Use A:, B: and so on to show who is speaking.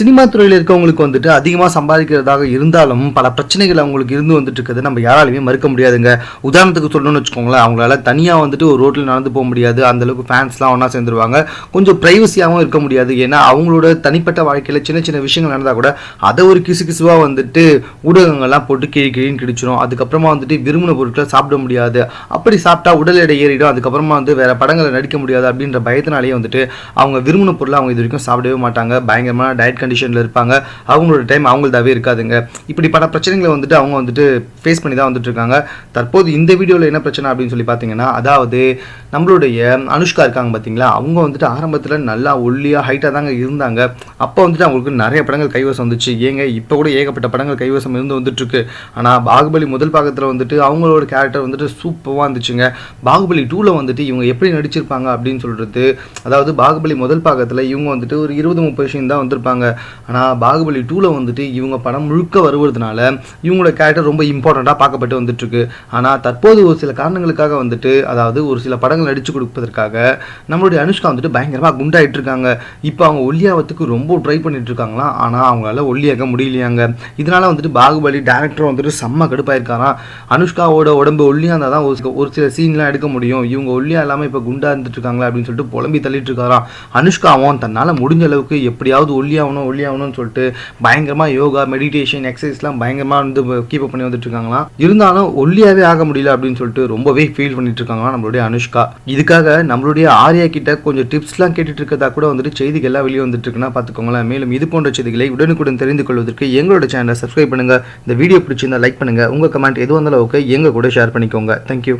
A: Cinema துறையில் இருக்கவங்களுக்கு வந்துட்டு அதிகமாக சம்பாதிக்கிறதாக இருந்தாலும் பல பிரச்சனைகள் அவங்களுக்கு இருந்து வந்துட்டு இருக்கிறது நம்ம யாராலையுமே மறுக்க முடியாதுங்க. உதாரணத்துக்கு சொல்லணும்னு வச்சுக்கோங்களேன் அவங்களால தனியாக வந்துட்டு ஒரு ரோட்டில் நடந்து போக முடியாது. அந்த அளவுக்கு ஃபேன்ஸ்லாம் ஒன்றா சேர்ந்துருவாங்க. கொஞ்சம் ப்ரைவசியாகவும் இருக்க முடியாது. ஏன்னா அவங்களோட தனிப்பட்ட வாழ்க்கையில் சின்ன சின்ன விஷயங்கள் நடந்தால் கூட அதை ஒரு கிசு கிசுவாக வந்துட்டு ஊடகங்கள்லாம் போட்டு கிழி கிழின்னு கிடிச்சிடும் அதுக்கப்புறமா வந்துட்டு விரும்பின பொருட்களை சாப்பிட முடியாது. அப்படி சாப்பிட்டா உடல் எடை ஏறிடும். அதுக்கப்புறமா வந்து வேற படங்களை நடிக்க முடியாது அப்படின்ற பயத்தினாலேயே வந்துட்டு அவங்க விரும்பின பொருளை அவங்க இது வரைக்கும் சாப்பிடவே மாட்டாங்க. பயங்கரமான டயட் கண்டிஷனில் இருப்பாங்க. அவங்களோட டைம் அவங்கள்தாவே இருக்காதுங்க. இப்படி பல பிரச்சனைகளை வந்துட்டு அவங்க வந்துட்டு ஃபேஸ் பண்ணி தான் வந்துட்டு இருக்காங்க தற்போது இந்த வீடியோவில் என்ன பிரச்சனை அப்படின்னு சொல்லி பார்த்தீங்கன்னா அதாவது நம்மளுடைய அனுஷ்கா இருக்காங்க பார்த்தீங்களா? அவங்க வந்துட்டு ஆரம்பத்தில் நல்லா ஒல்லியாக ஹைட்டாக தாங்க இருந்தாங்க. அப்போ வந்துட்டு அவங்களுக்கு நிறைய படங்கள் கைவசம் வந்துச்சு. ஏங்க இப்போ கூட ஏகப்பட்ட படங்கள் கைவசம் இருந்து வந்துட்டு இருக்கு ஆனால் பாகுபலி முதல் பாகத்தில் வந்துட்டு அவங்களோட கேரக்டர் வந்துட்டு சூப்பராக இருந்துச்சுங்க. பாகுபலி டூவில் வந்துட்டு இவங்க எப்படி நடிச்சிருப்பாங்க அப்படின்னு சொல்கிறது அதாவது பாகுபலி முதல் பாகத்தில் இவங்க வந்துட்டு ஒரு இருபது முப்பது விஷயம் தான் வந்திருப்பாங்க. ஆனால் பாகுபலி டூவில் வந்துட்டு இவங்க படம் முழுக்க வருவதனால இவங்களோட கேரக்டர் ரொம்ப இம்பார்ட்டண்ட்டாக பார்க்கப்பட்டு வந்துட்டுருக்கு. ஆனால் தற்போது ஒரு சில காரணங்களுக்காக வந்துட்டு அதாவது ஒரு சில படங்கள் நடித்து கொடுப்பதற்காக நம்மளுடைய அனுஷ்கா வந்துட்டு பயங்கரமாக குண்டாயிட்டு இருக்காங்க இப்போ அவங்க ஒல்லியாவத்துக்கு ரொம்ப ட்ரை பண்ணிட்டு இருக்காங்களாம் ஆனால் அவங்களால ஒல்லியாக முடியலையாங்க. இதனால வந்துட்டு பாகுபலி டேரக்டர் வந்துட்டு செம்ம கடுப்பாயிருக்காராம் அனுஷ்காவோட உடம்பு ஒல்லியாக இருந்தால் தான் ஒரு சில- ஒரு சில சீன்லாம் எடுக்க முடியும். இவங்க ஒல்லியாக இல்லாமல் இப்போ குண்டா இருந்துட்டு இருக்காங்களா அப்படின்னு சொல்லிட்டு புலம்பி தள்ளிட்டு இருக்காராம் அனுஷ்காவும் தன்னால் முடிஞ்ச அளவுக்கு எப்படியாவது ஒல்லியாகணும். ஒல்லியாகணும்னு சொல்லிட்டு பயங்கரமாக யோகா மெடிடேஷன் எக்ஸசைஸ்லாம் பயங்கரமாக வந்து கீப் பண்ணி வந்துட்டு இருக்காங்களாம். இருந்தாலும் ஒல்லியாவே ஆக முடியல அப்படின்னு சொல்லிட்டு ரொம்பவே ஃபீல் பண்ணிட்டு இருக்காங்களாம் நம்மளுடைய அனுஷ்கா. இதுக்காக நம்மளுடைய ஆர்யா கிட்ட கொஞ்சம் டிப்ஸ்லாம் கேட்டுட்டு இருக்கதா கூட வந்துட்டு செய்திகள்லாம் வெளியே வந்துட்டு இருக்குன்னா பார்த்துக்கோங்களேன். மேலும் இது போன்ற செய்திகளை உடனுக்குடன் தெரிந்து கொள்வதற்கு எங்களோட சேனலை சப்ஸ்கிரைப் பண்ணுங்க. இந்த வீடியோ பிடிச்சிருந்தா லைக் பண்ணுங்க. உங்க கமெண்ட் எது வந்தாலும் ஓகே எங்க கூட ஷேர் பண்ணிக்கோங்க. தேங்க்யூ